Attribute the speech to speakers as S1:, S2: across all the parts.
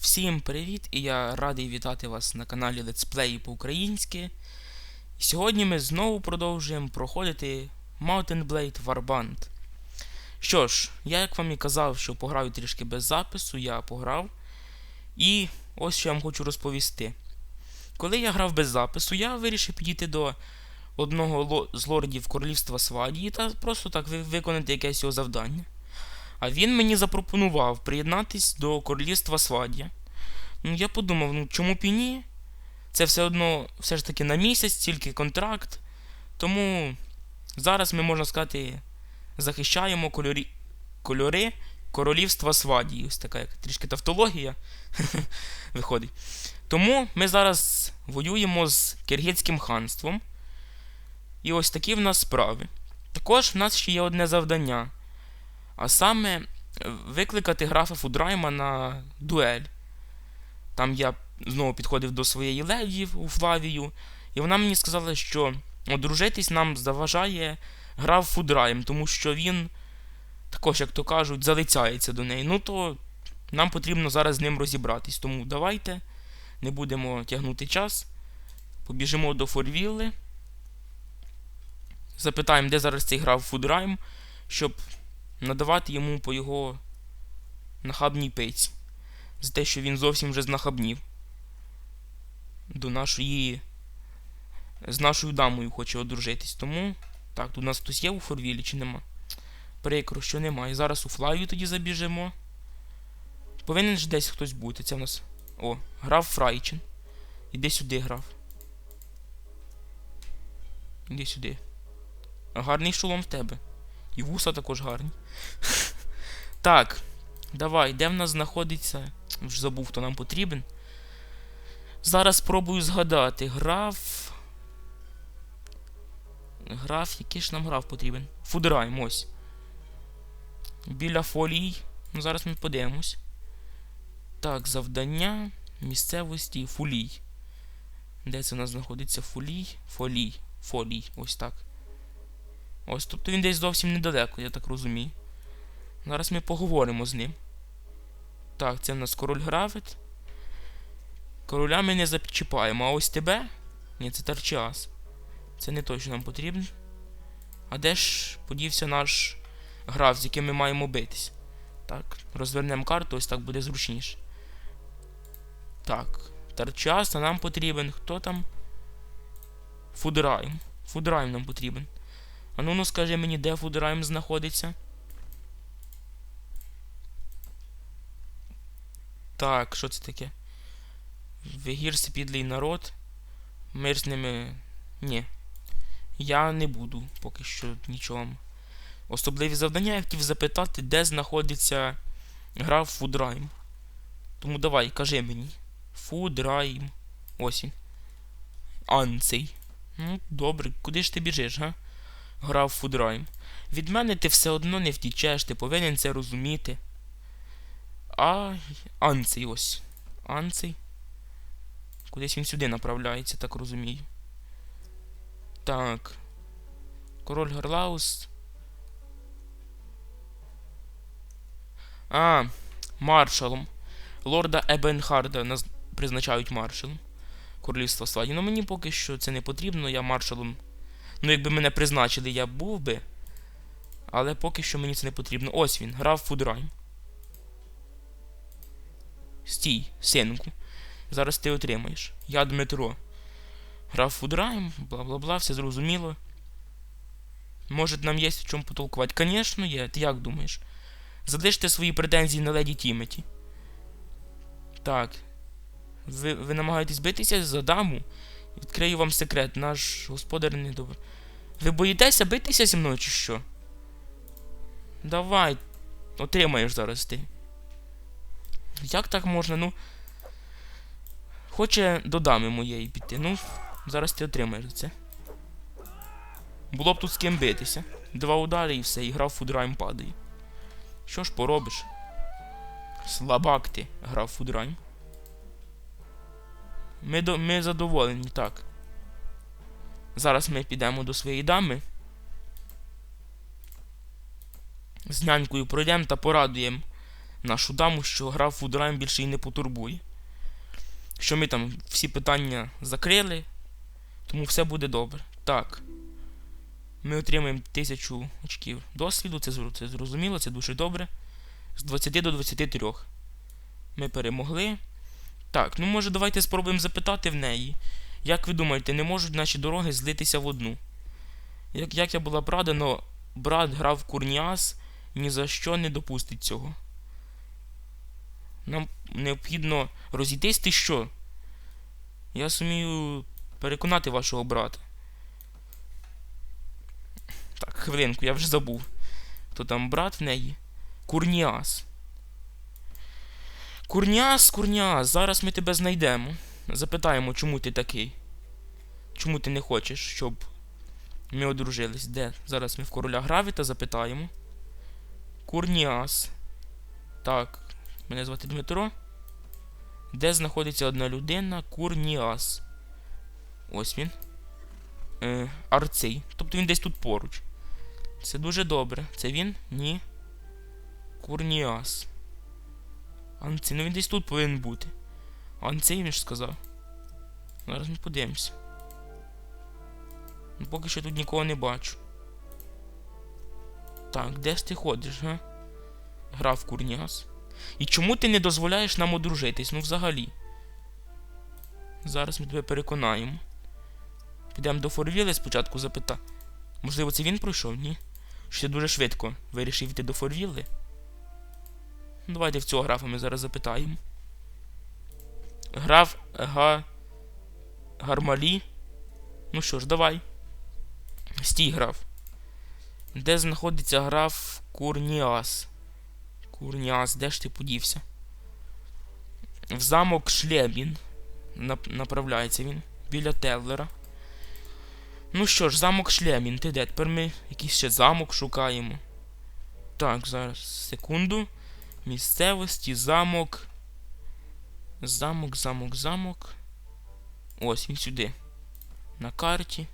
S1: Всім привіт! І я радий вітати вас на каналі Летсплеї по-українськи. Сьогодні ми знову продовжуємо проходити Mountain Blade Warband. Що ж, я як вам і казав, що пограю трішки без запису, я пограв. І ось що я вам хочу розповісти. Коли я грав без запису, я вирішив підійти до одного з лордів королівства Свадії та просто так виконати якесь його завдання. А він мені запропонував приєднатись до королівства Свадія. Ну, я подумав, ну чому б і ні? Це все одно все ж таки на місяць, тільки контракт. Тому зараз ми, можна сказати, захищаємо кольорі... кольори королівства Свадії. Ось така як трішки тавтологія виходить. Тому ми зараз воюємо з Киргизьким ханством. І ось такі в нас справи. Також в нас ще є одне завдання. А саме е, викликати графа Фудрайма на дуель. Там я знову підходив до своєї леді у Флавію, і вона мені сказала, що одружитись нам заважає граф Фудрайм, тому що він, також, як то кажуть, залицяється до неї. Ну то нам потрібно зараз з ним розібратись. Тому давайте не будемо тягнути час. Побіжимо до Форвілли. Запитаємо, де зараз цей граф Фудрайм, щоб надавати йому по його нахабній пиці. За те, що він зовсім вже знахабнів. До нашої. З нашою дамою хоче одружитись. Тому. Так, тут у нас хтось є у Форвілі чи нема? Прикро, що немає. Зараз у Флаю тоді забіжимо. Повинен ж десь хтось бути. Це в нас. О, граф Фрайчин. Іди сюди, граф. Іди сюди. Гарний шолом в тебе. І вуса також гарні. так, давай, де в нас знаходиться. Вже забув, хто нам потрібен. Зараз спробую згадати. Граф. Граф, який ж нам граф потрібен? Фудрайм, ось. Біля фолій. Ну, зараз ми подивимось. Так, завдання місцевості фулій. Де це у нас знаходиться? Фулій? Фолій. Фолій. Ось так. Ось, тобто він десь зовсім недалеко, я так розумію. Зараз ми поговоримо з ним. Так, це в нас король Гравет. Короля ми не зачіпаємо, а ось тебе? Ні, це Тарчіас. Це не той, що нам потрібен. А де ж подівся наш граф, з яким ми маємо битись? Так, розвернемо карту, ось так буде зручніше. Так, Тарчіас, а нам потрібен. Хто там? Фудрайм. Фудрайм нам потрібен. А ну ну скажи мені, де Фудрайм знаходиться. Так, що це таке? Вигірси підлий народ. Мир з ними. Ні. Я не буду поки що нічого. Особливі завдання я хотів запитати, де знаходиться граф Фудрайм. Тому давай, кажи мені. Фудрайм. Ось він. Анцей. Ну, добре, куди ж ти біжиш, га? Граф Фудрайм. Від мене ти все одно не втічеш, ти повинен це розуміти. А. Анцей ось. Анцей. Кудись він сюди направляється, так розумію. Так. Король Гарлаус. А, маршалом. Лорда Ебенхарда нас призначають маршалом. Королівства Сладі. Ну мені поки що це не потрібно, я маршалом. Ну, якби мене призначили, я був би. Але поки що мені це не потрібно. Ось він, граф Фудрайм. Стій, синку. Зараз ти отримаєш. Я Дмитро. Граф Фудрайм, бла бла бла, все зрозуміло. Може, нам є о чому потолкувати? Звісно, є. Ти як думаєш? Залиште свої претензії на леді Тіметі. Так. Ви, ви намагаєтесь битися за даму? Відкрию вам секрет, наш господар не добре. Ви боїтеся битися зі мною чи що? Давай, отримаєш зараз ти. Як так можна, ну. Хоче до дами моєї піти. Ну, зараз ти отримаєш це. Було б тут з ким битися. Два удари і все, і грав Фудрайм падає. Що ж поробиш? Слабак ти, грав Фудрайм. Ми, до, ми задоволені, так. Зараз ми підемо до своєї дами. З нянькою пройдемо та порадуємо нашу даму, що гра Фудрайм більше її не потурбує. Що ми там всі питання закрили, тому все буде добре. Так. Ми отримаємо 1000 очків досвіду, це, це зрозуміло, це дуже добре. З 20 до 23. Ми перемогли. Так, ну може давайте спробуємо запитати в неї. Як ви думаєте, не можуть наші дороги злитися в одну? Як, як я була б рада, но брат грав в Курніас, ні за що не допустить цього. Нам необхідно розійтись ти що? Я сумію переконати вашого брата. Так, хвилинку, я вже забув. Хто там брат в неї? Курніас. Курніас, Курніас, зараз ми тебе знайдемо. Запитаємо, чому ти такий. Чому ти не хочеш, щоб ми одружились? Де? Зараз ми в короля Гравіта запитаємо. Курніас. Так, мене звати Дмитро. Де знаходиться одна людина? Курніас. Ось він. Е, Арцей. Тобто він десь тут поруч. Це дуже добре. Це він? Ні. Курніас. Анцей. Ну він десь тут повинен бути. Анцей він ж сказав. Зараз ми подивимося. Ну, поки що тут нікого не бачу. Так, де ж ти ходиш, га? Грав Курніас. І чому ти не дозволяєш нам одружитись? Ну взагалі. Зараз ми тебе переконаємо. Підемо до Форвіли спочатку запита. Можливо, це він пройшов, ні? Ти дуже швидко вирішив йти до Форвілли? Ну, давайте в цього графа ми зараз запитаємо. Граф Га. Гармалі. Ну що ж, давай. Стій, граф. Де знаходиться граф Курніас? Курніас, де ж ти подівся? В замок Шлебін. Нап- направляється він. Біля Теллера. Ну що ж, замок Шлемін, ти де? Тепер ми якийсь ще замок шукаємо. Так, зараз, секунду. Місцевості, замок. Замок, замок, замок. Ось він сюди. На карті.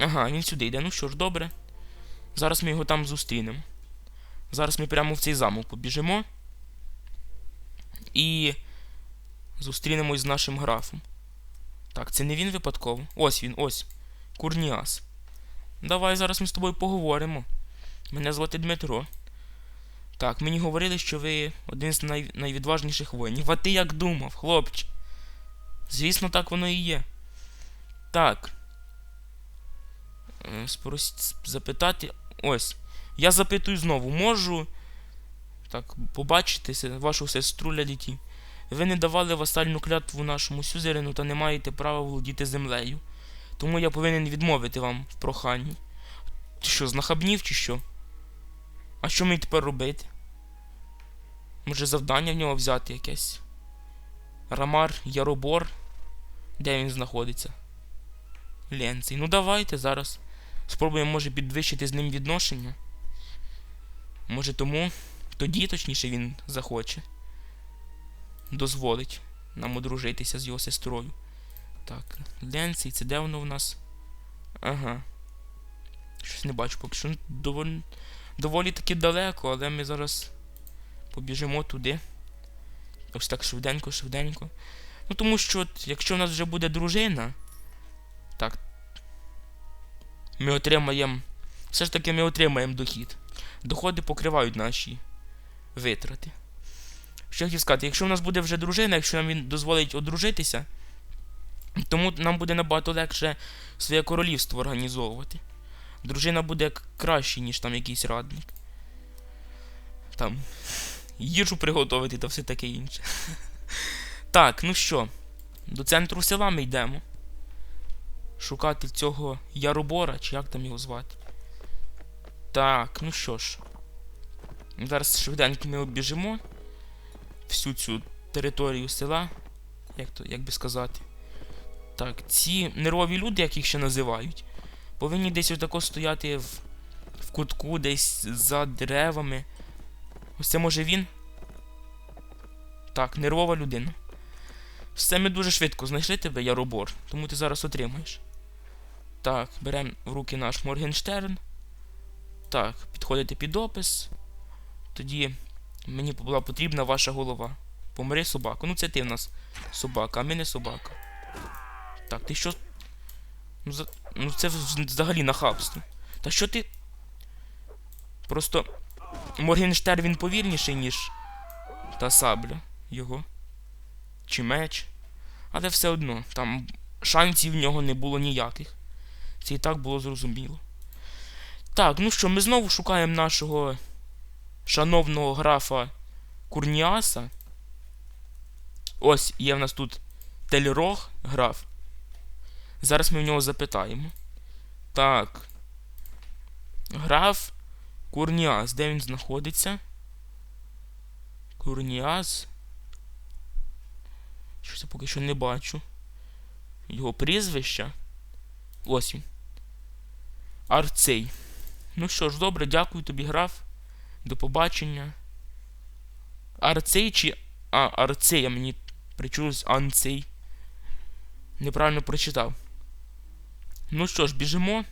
S1: Ага, він сюди йде. Ну що ж, добре. Зараз ми його там зустрінемо. Зараз ми прямо в цей замок побіжимо. І зустрінемось з нашим графом. Так, це не він випадково. Ось він, ось. Курніас. Давай зараз ми з тобою поговоримо. Мене звати Дмитро. Так, мені говорили, що ви один з най... найвідважніших воїнів. А ти як думав, хлопче? Звісно, так воно і є. Так. Е, Запитати. Ось. Я запитую знову, можу. Так, побачити вашу сестру Ляліті. Ви не давали васальну клятву нашому сюзерену та не маєте права володіти землею. Тому я повинен відмовити вам в проханні. Ти що, знахабнів чи що? А що мені тепер робити? Може завдання в нього взяти якесь? Рамар, Яробор. Де він знаходиться? Ленцей. Ну давайте зараз. Спробуємо, може, підвищити з ним відношення. Може тому, тоді, точніше, він захоче. Дозволить нам одружитися з його сестрою. Так, Ленцей, це де воно в нас? Ага. Щось не бачу поки що. Ну, доволі, доволі таки далеко, але ми зараз побіжимо туди. Ось так швиденько, швиденько. Ну тому що, от, якщо в нас вже буде дружина. Так. Ми отримаємо. Все ж таки ми отримаємо дохід. Доходи покривають наші витрати. Що я хотів сказати, якщо в нас буде вже дружина, якщо нам він дозволить одружитися, тому нам буде набагато легше своє королівство організовувати. Дружина буде краще, ніж там якийсь радник. Там їжу приготувати та все таке інше. Так, ну що, до центру села ми йдемо. Шукати цього Яробора, чи як там його звати. Так, ну що ж. Зараз швиденько ми обіжимо всю цю територію села. Як то, як би сказати. Так, ці нервові люди, як їх ще називають, повинні десь отако стояти в, в кутку, десь за деревами. Ось це може він? Так, нервова людина. Все ми дуже швидко знайшли тебе, Яробор, тому ти зараз отримаєш. Так, беремо в руки наш Моргенштерн. Так, підходите під опис. Тоді Мені була потрібна ваша голова. Помри собаку. Ну це ти в нас собака, а ми не собака. Так, ти що. Ну, ну це взагалі нахабство. Та що ти. Просто. Моргенштерн він повільніший, ніж. Та сабля його. Чи меч. Але все одно, там шансів в нього не було ніяких. Це і так було зрозуміло. Так, ну що, ми знову шукаємо нашого шановного графа Курніаса. Ось є в нас тут Тельрог граф. Зараз ми в нього запитаємо. Так. Граф Курніас. Де він знаходиться? Курніас. Щось я поки що не бачу. Його прізвище. Ось він. Арцей. Ну що ж, добре, дякую тобі, граф. До побачення. Арцей чи. А, Арцей, а мені причулось Анцей. Неправильно прочитав. Ну що ж, біжимо.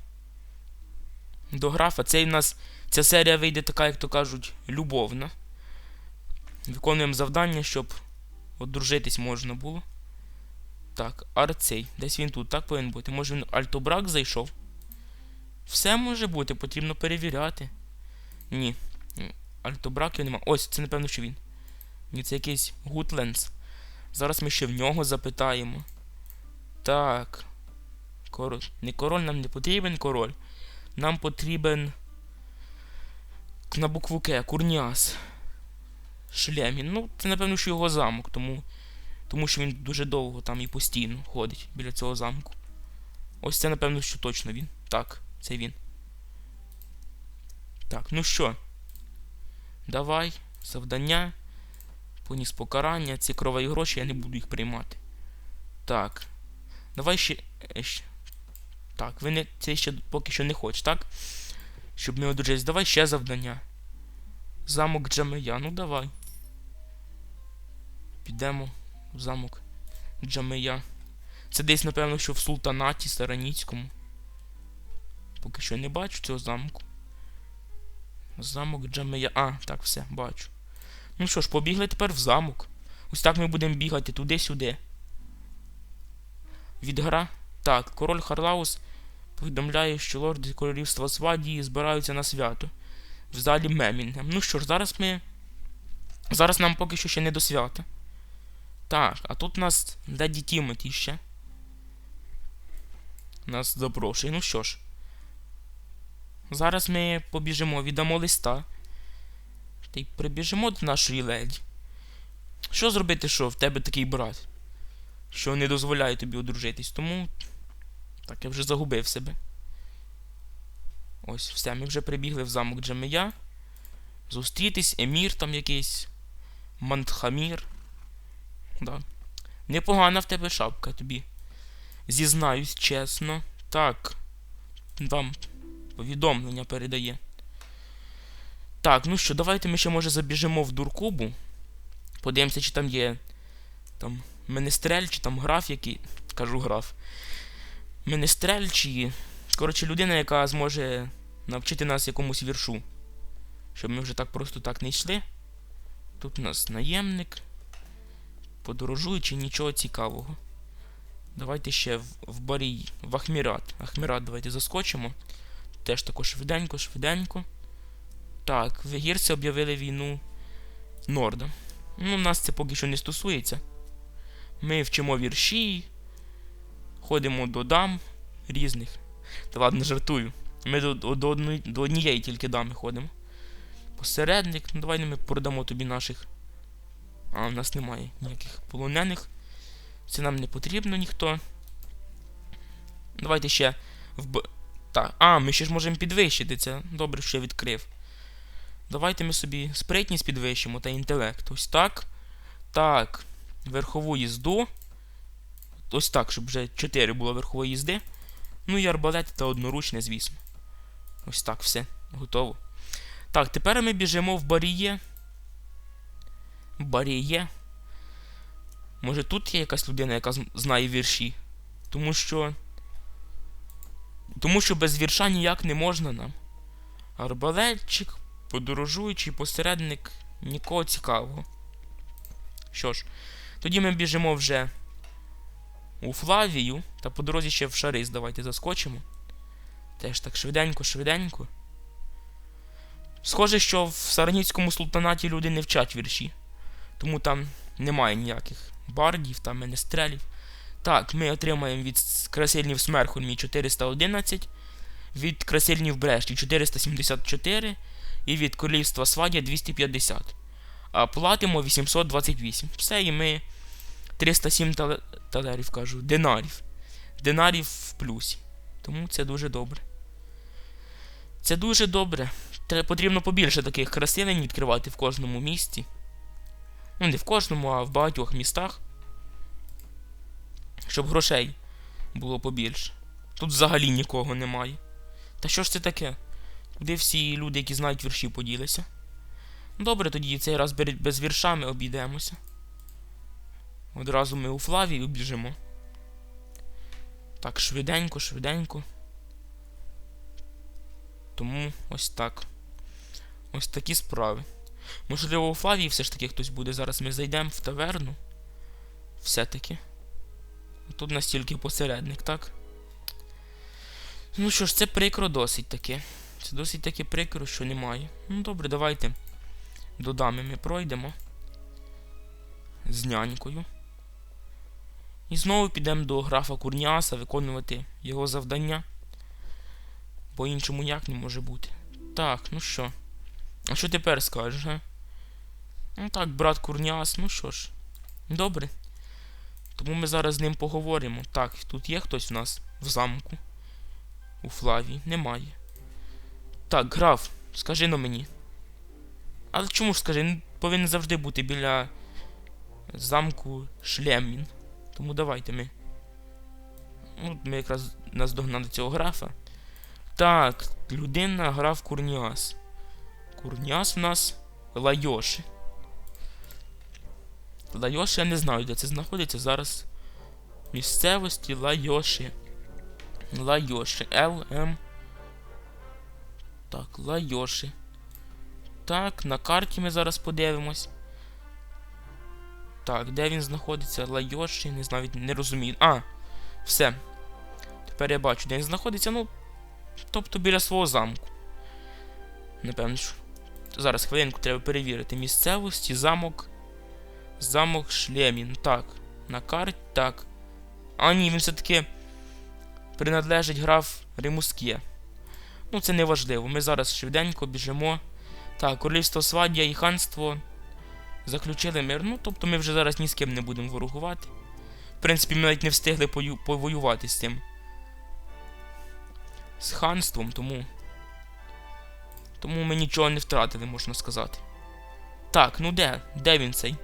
S1: До графа. Цей в нас. Ця серія вийде така, як то кажуть, любовна. Виконуємо завдання, щоб одружитись можна було. Так, Арцей. Десь він тут, так повинен бути. Може він Альтобрак зайшов? Все може бути, потрібно перевіряти. Ні. Альтобраків нема. Ось, це напевно, що він. Ні, це якийсь Гутленс. Зараз ми ще в нього запитаємо. Так. Король. Не король нам не потрібен король. Нам потрібен. На букву К, Курніас. Шлемін. Ну, це напевно, що його замок, тому. Тому що він дуже довго там і постійно ходить біля цього замку. Ось це, напевно, що точно він. Так, це він. Так, ну що? Давай, завдання. Поніс покарання. Ці кроваві гроші, я не буду їх приймати. Так. Давай ще. е, Так, ви не. Це ще поки що не хочеш, так? Щоб ми одружились. Давай ще завдання. Замок Джамея, ну давай. Підемо в замок Джамея. Це десь, напевно, що в султанаті Сараніцькому. Поки що не бачу цього замку. Замок Джамея. А, так, все, бачу. Ну що ж, побігли тепер в замок. Ось так ми будемо бігати туди-сюди. Від гра. Так, король Харлаус повідомляє, що лорди королівства Свадії збираються на свято. В залі Мемінгем. Ну що ж, зараз ми. Зараз нам поки що ще не до свята. Так, а тут у нас Леді Тімоті ще. Нас запрошує. Ну що ж. Зараз ми побіжимо, віддамо листа. Та й прибіжимо до нашої леді. Що зробити, що в тебе такий брат? Що не дозволяє тобі одружитись, тому. Так, я вже загубив себе. Ось, все, ми вже прибігли в замок Джамея. Зустрітись, емір там якийсь. Мантхамір. Да. Непогана в тебе шапка тобі. Зізнаюсь чесно. Так. Вам повідомлення передає. Так, ну що, давайте ми ще може забіжимо в Дуркубу. Подивимося, чи там є. Там Менестрель, чи там граф який. Кажу граф. Менестрель, чи. Коротше, людина, яка зможе навчити нас якомусь віршу. Щоб ми вже так просто так не йшли. Тут у нас наємник. Подорожуючи, нічого цікавого. Давайте ще в, в барі. В Ахмірат. Ахмірат давайте заскочимо. Теж також швиденько, швиденько. Так, вегірці об'явили війну Норда. Ну, нас це поки що не стосується. Ми вчимо вірші, ходимо до дам різних. Та ладно, жартую. Ми до, до, до, до однієї тільки дами ходимо. Посередник, ну давай ми продамо тобі наших. А, в нас немає ніяких полонених. Це нам не потрібно ніхто. Давайте ще в. Так, а, ми ще ж можемо підвищити це. Добре, що я відкрив. Давайте ми собі спритність підвищимо та інтелект. Ось так. Так. Верхову їзду. Ось так, щоб вже 4 було верхової їзди. Ну і арбалет та одноручне, звісно. Ось так, все. Готово. Так, тепер ми біжимо в баріє. Баріє. Може тут є якась людина, яка знає вірші? Тому що. Тому що без вірша ніяк не можна нам. Арбалетчик, подорожуючий посередник. Нікого цікавого. Що ж, тоді ми біжимо вже у Флавію, та по дорозі ще в Шарис давайте заскочимо. Теж так швиденько, швиденько. Схоже, що в Сараніцькому султанаті люди не вчать вірші. Тому там немає ніяких бардів, там менестрелів. Так, ми отримаємо від красильнів Смерхольмі 411, від красильнів Брешті 474 і від королівства Свадя 250. А платимо 828. Все, і ми 307 тале... талерів кажу, динарів. Динарів в плюсі. Тому це дуже добре. Це дуже добре. Треба потрібно побільше таких красивень відкривати в кожному місті. Ну, не в кожному, а в багатьох містах. Щоб грошей було побільше. Тут взагалі нікого немає. Та що ж це таке? Куди всі люди, які знають вірші, поділися? Добре, тоді цей раз без віршами обійдемося. Одразу ми у Флавію біжимо. Так, швиденько, швиденько. Тому ось так. Ось такі справи. Можливо, у Флавії все ж таки хтось буде. Зараз ми зайдемо в таверну. Все-таки. Тут настільки посередник, так? Ну що ж, це прикро досить таки. Це досить таки прикро, що немає. Ну добре, давайте. До дами ми пройдемо. З нянькою. І знову підемо до графа Курніаса виконувати його завдання. Бо іншому як не може бути. Так, ну що? А що тепер скажеш, га? Ну так, брат Курніас, ну що ж. Добре. Тому ми зараз з ним поговоримо. Так, тут є хтось в нас в замку. У Флавії. Немає. Так, граф, скажи на мені. Але чому ж скажи? Повинен завжди бути біля замку Шлеммін. Тому давайте ми. Ну, Ми якраз наздогнали цього графа. Так, людина граф Курніас. Курніас у нас Лайоши. Лайоши я не знаю, де це знаходиться зараз. Місцевості Лайоши. Лайоши. Л М. Так, Лайоши. Так, на карті ми зараз подивимось. Так, де він знаходиться? Лайоші, не знаю, не розумію. А, все. Тепер я бачу, де він знаходиться, ну. Тобто біля свого замку. Напевно, що. Зараз хвилинку треба перевірити. Місцевості, замок. Замок Шлемін. Так. На карті. Так. А, ні, він все-таки принадлежить граф Римускє. Ну, це не важливо. Ми зараз швиденько біжимо. Так, королівство Свадія і ханство заключили мир. Ну, тобто ми вже зараз ні з ким не будемо ворогувати. В принципі, ми навіть не встигли повоювати з цим. З ханством, тому. Тому ми нічого не втратили, можна сказати. Так, ну де? Де він цей?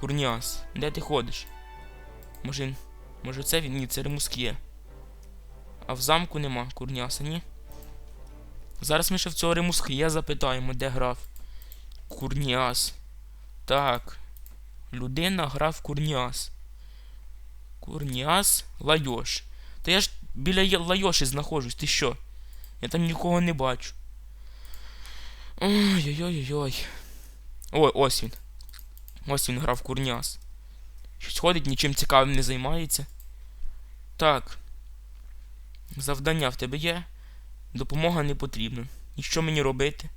S1: Курніас? Де ти ходиш? Може. Може це він? Ні, це Ремускіє. А в замку нема Курніаса, ні? Зараз ми ще в цього Ремускіє запитаємо, де граф. Курніас. Так. Людина граф Курніас. Курніас Лайош. Та я ж біля Лайоші знаходжусь, ти що? Я там нікого не бачу. Ой-ой-ой-ой. Ой, ось він. Ось він грав курняс. Щось ходить, нічим цікавим не займається. Так. Завдання в тебе є. Допомога не потрібна. І що мені робити?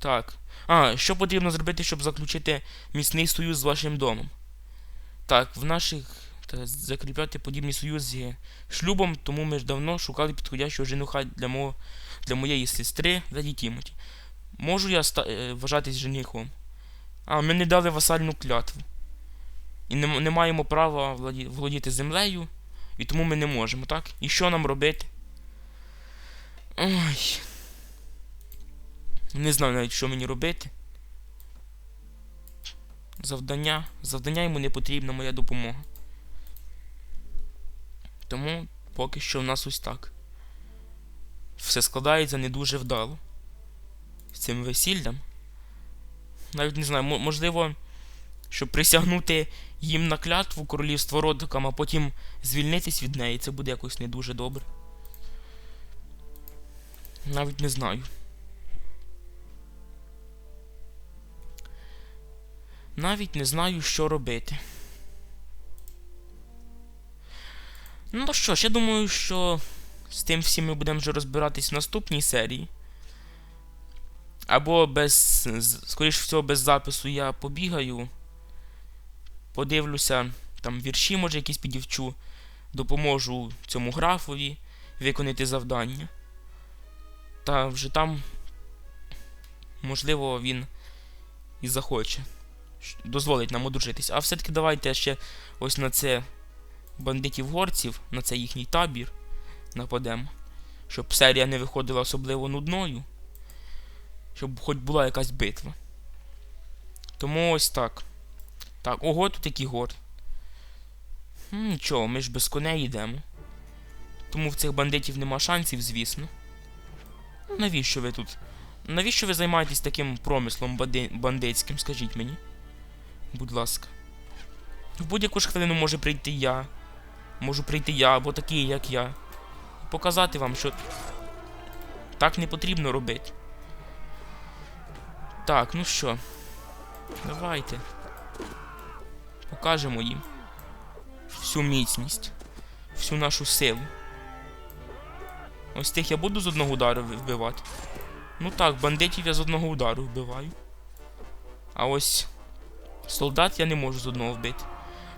S1: Так. А, що потрібно зробити, щоб заключити міцний союз з вашим домом? Так, в наших. Та закріпляти подібні союзи шлюбом, тому ми ж давно шукали підходящого женуха для мого, для моєї сестри Леді Тімоті. Можу я ста, е, вважатись женихом? А, ми не дали васальну клятву. І не, не маємо права владі, володіти землею, і тому ми не можемо, так? І що нам робити? Ой. Не знаю навіть, що мені робити. Завдання. Завдання йому не потрібна моя допомога. Тому поки що в нас ось так. Все складається не дуже вдало. З цим весіллям. Навіть не знаю, можливо, щоб присягнути їм на клятву королівство родикам, а потім звільнитись від неї, це буде якось не дуже добре. Навіть не знаю. Навіть не знаю, що робити. Ну що ж, я думаю, що з тим всім ми будемо вже розбиратись в наступній серії. Або без, скоріш всього, без запису я побігаю, подивлюся, там вірші, може, якісь підівчу, допоможу цьому графові виконати завдання. Та вже там, можливо, він і захоче. Дозволить нам одружитись. А все-таки давайте ще ось на це бандитів-горців, на цей їхній табір нападемо. Щоб серія не виходила особливо нудною. Щоб хоч була якась битва. Тому ось так. Так, ого, тут який гор. Нічого, ми ж без коней йдемо. Тому в цих бандитів нема шансів, звісно. Ну, Навіщо ви тут? Навіщо ви займаєтесь таким промислом банди... бандитським, скажіть мені? Будь ласка. В будь-яку ж хвилину може прийти я. Можу прийти я або такий, як я. І показати вам, що так не потрібно робити. Так, ну що. Давайте. Покажемо їм всю міцність, всю нашу силу. Ось тих я буду з одного удару вбивати. Ну так, бандитів я з одного удару вбиваю. А ось солдат я не можу з одного вбити.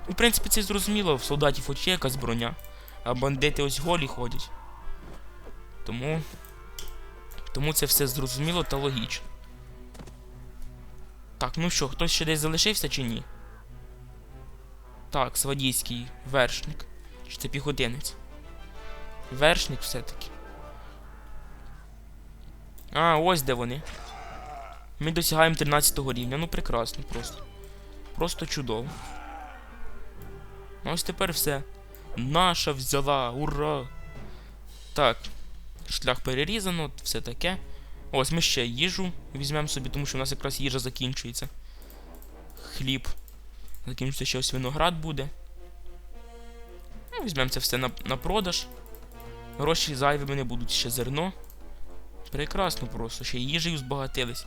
S1: В принципі, це зрозуміло, в солдатів хоч є якась броня, а бандити ось голі ходять. Тому. Тому це все зрозуміло та логічно. Так, ну що, хтось ще десь залишився чи ні? Так, свадійський вершник. Чи це піхотинець? Вершник все-таки. А, ось де вони. Ми досягаємо 13 рівня. Ну прекрасно просто. Просто чудово. Ну ось тепер все. Наша взяла, ура! Так. Шлях перерізано, все таке. Ось ми ще їжу візьмемо собі, тому що у нас якраз їжа закінчується. Хліб. Закінчиться ще ось виноград буде. Ну, візьмемо це все на, на продаж. Гроші зайвими не будуть ще зерно. Прекрасно просто, ще їжею збагатились.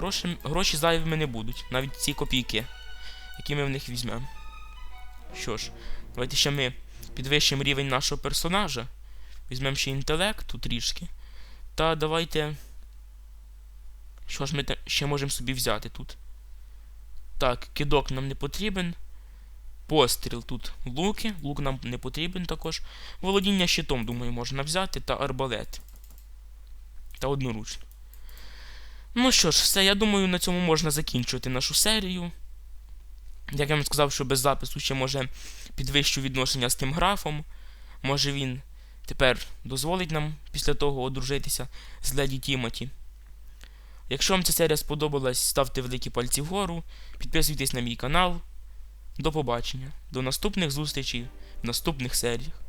S1: Гроші, гроші зайвими не будуть, навіть ці копійки, які ми в них візьмемо. Що ж, давайте ще ми підвищимо рівень нашого персонажа. Візьмемо ще інтелекту трішки. Та давайте. Що ж ми ще можемо собі взяти тут? Так, кидок нам не потрібен. Постріл тут луки. Лук нам не потрібен також. Володіння щитом, думаю, можна взяти. Та арбалет. Та одноручно. Ну що ж, все, я думаю, на цьому можна закінчувати нашу серію. Як я вам сказав, що без запису ще може підвищу відношення з тим графом. Може він тепер дозволить нам після того одружитися з леді Тімоті. Якщо вам ця серія сподобалась, ставте великі пальці вгору, підписуйтесь на мій канал. До побачення. До наступних зустрічей в наступних серіях.